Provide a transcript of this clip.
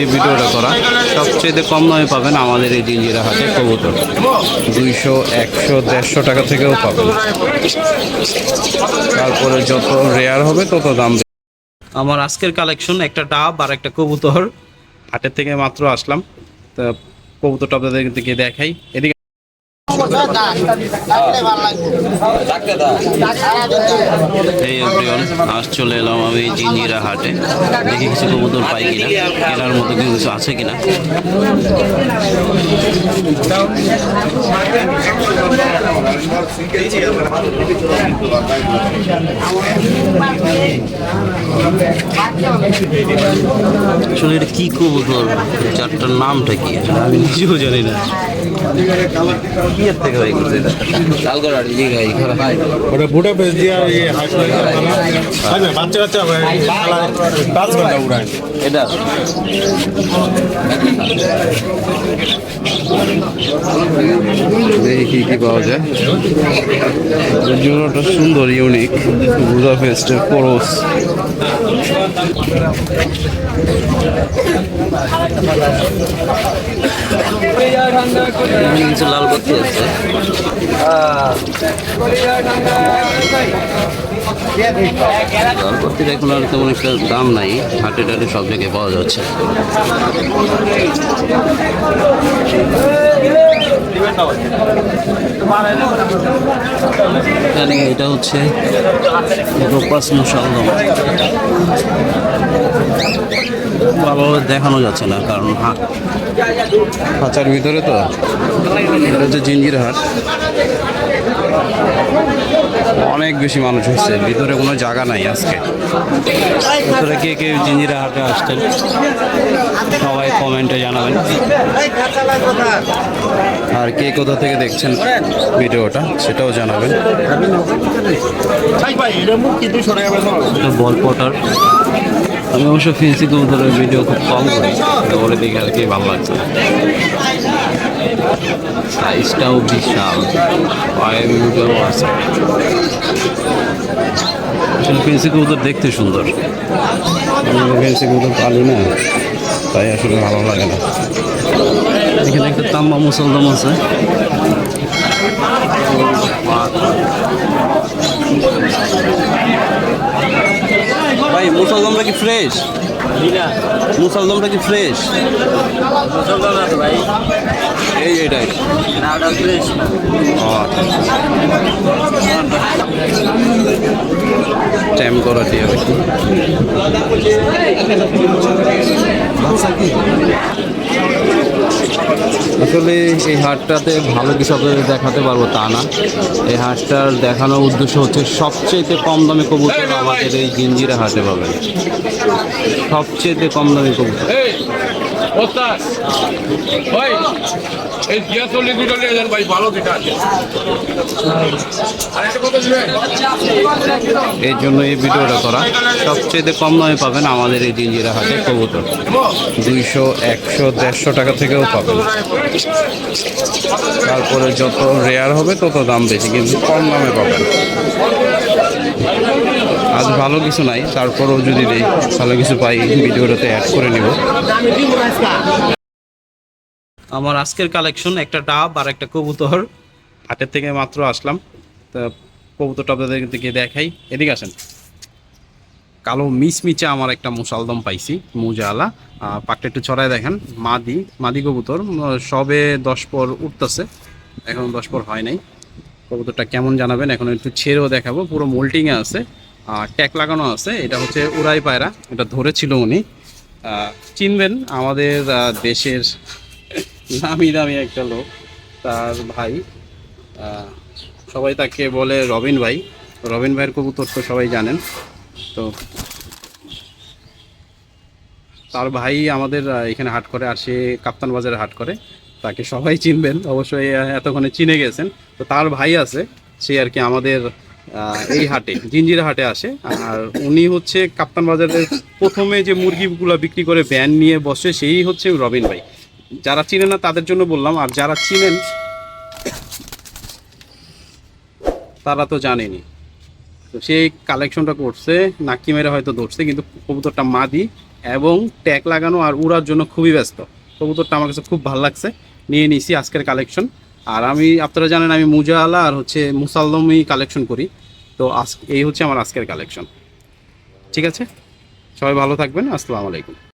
এই ভিডিওটা করা। সবচেয়ে কম দামে পাবেন আমাদের এই জিঞ্জিরা হাটে কবুতর। দুইশো, একশো, দেড়শো টাকা থেকেও পাবেন। তারপরে যত রেয়ার হবে, তত দাম আমার আজকের কালেকশন একটা ডাব আর একটা কবুতর। হাটের থেকে মাত্র আসলাম। তা কবুতরটা আপনাদেরকে দেখাই। এদিকে এই এভরিওয়ান আজ চলে এলাম আমি জিঞ্জিরা হাটে দেখি কিছু কবুতর পাই কিনা কেনার মতো কিছু আছে কিনা আসলে এটা কি কবুতর চারটার নামটা কি আমি নিজেও জানি না কি থেকে ভাই করছে এটা। লালগড় জি ভাই ভাই ওটা বুড়ো দিয়ে এই আচ্ছা বাচ্চা বাচ্চা পাঁচ ঘণ্টা উড়ায় এটা। দেখি কি কি পাওয়া যায়। জোড়াটা সুন্দর ইউনিক এখানে কিছু লাল বাতি আছে। লাল বাতির এখন আর তেমন একটা দাম নাই, হাটে টাটে সব জায়গায় পাওয়া যাচ্ছে। এটা হচ্ছে রোপাস দেখানো যাচ্ছে না, কারণ হাঁচার ভিতরে তো। এটা হচ্ছে জিঞ্জির হাট। অনেক বেশি মানুষ হচ্ছে ভিতরে কোনো জায়গা নাই আজকে। ভিতরে কে কে জিঞ্জিরা হাটে আসছেন, সবাই কমেন্টে জানাবেন। আর কে কোথা থেকে দেখছেন ভিডিওটা, সেটাও জানাবেন। এটা বল পটার আমি অবশ্য ফেন্সি কবুতরের ভিডিও খুব কম করি আর ভালো লাগছে সাইজটাও বিশাল। পায়ের মুখেও আছে। আসলে ফেন্সি কবুতর দেখতে সুন্দর। ফেন্সি কবুতর পালি না তাই আসলে ভালো লাগে না। এখানে একটা তাম্বা মুসলদম আছে। ভাই মুসলদমটা কি ফ্রেশ মুসলদমটা কি ফ্রেশ এই এটাই। টাইম করা দিয়ে রাখি আসলে এই হাটটাতে ভালো আপনাদের দেখাতে পারব তা না। এই হাটটার দেখানোর উদ্দেশ্য হচ্ছে সবচেয়েতে কম দামে কবুতর আমাদের এই জিঞ্জিরা হাটে পাবেন। সবচেয়েতে কম দামে কবুতর। ওস্তাদ ভাই এই চল্লিশ দুটো নিয়ে যান ভাই ভালো এই জন্য এই ভিডিওটা করা। সবচেয়ে কম দামে পাবেন আমাদের এই জিঞ্জিরা হাটে কবুতর। দুইশো, একশো, দেড়শো টাকা থেকেও পাবেন। তারপরে যত রেয়ার হবে তত দাম বেশি, কিন্তু কম দামে পাবেন। আজ ভালো কিছু নাই, তারপরেও যদি দেই, ভালো কিছু পাই, ভিডিওটাতে অ্যাড করে নিব। আমার আজকের কালেকশন একটা ডাব আর একটা কবুতর। হাটের থেকে মাত্র আসলাম। তা কবুতরটা আপনাদের দিকে দেখাই। এদিকে আসেন। কালো মিচমিচে আমার একটা মুসালদম পাইছি, মুজালা। পাকটা একটু ছড়ায় দেখেন। মাদি মাদি কবুতর। সবে দশ পর উঠতেছে। এখন দশ পর হয় নাই। কবুতরটা কেমন জানাবেন, এখন একটু ছেড়েও দেখাবো। পুরো মোল্টিংয়ে আছে। ট্যাক লাগানো আছে, এটা হচ্ছে উড়াই পায়রা, এটা ধরেছিল উনি। চিনবেন, আমাদের দেশের নামি দামি একটা লোক, তার ভাই। সবাই তাকে বলে রবিন ভাই। রবিন ভাইয়ের কবুতর তো সবাই জানেন। তো তার ভাই আমাদের এখানে হাট করে, আর সে কাপ্তান বাজারে হাট করে। তাকে সবাই চিনবেন, অবশ্যই এতক্ষণে চিনে গেছেন। তো তার ভাই আছে, সে আর কি আমাদের এই হাটে, জিঞ্জিরা হাটে আসে। আর উনি হচ্ছে কাপ্তান বাজারের প্রথমে যে মুরগিগুলো বিক্রি করে ভ্যান নিয়ে বসে, সেই হচ্ছে রবিন ভাই। যারা চিনে না, তাদের জন্য বললাম। আর যারা চিনেন, তারা তো জানেনি। তো সেই কালেকশনটা করছে নাকি মেরে হয়তো ধরছে, কিন্তু কবুতরটা মাদি এবং ট্যাগ লাগানো আর উড়ার জন্য খুবই ব্যস্ত। কবুতরটা আমার কাছে খুব ভালো লাগছে। নিয়ে নিছি আজকের কালেকশন আর আমি, আপনারা জানেন আমি মুজাওয়ালা আর হচ্ছে মুসাল্লমই কালেকশন করি। তো আজ, এই হচ্ছে আমার আজকের কালেকশন ঠিক আছে? সবাই ভালো থাকবেন, আসসালামু আলাইকুম।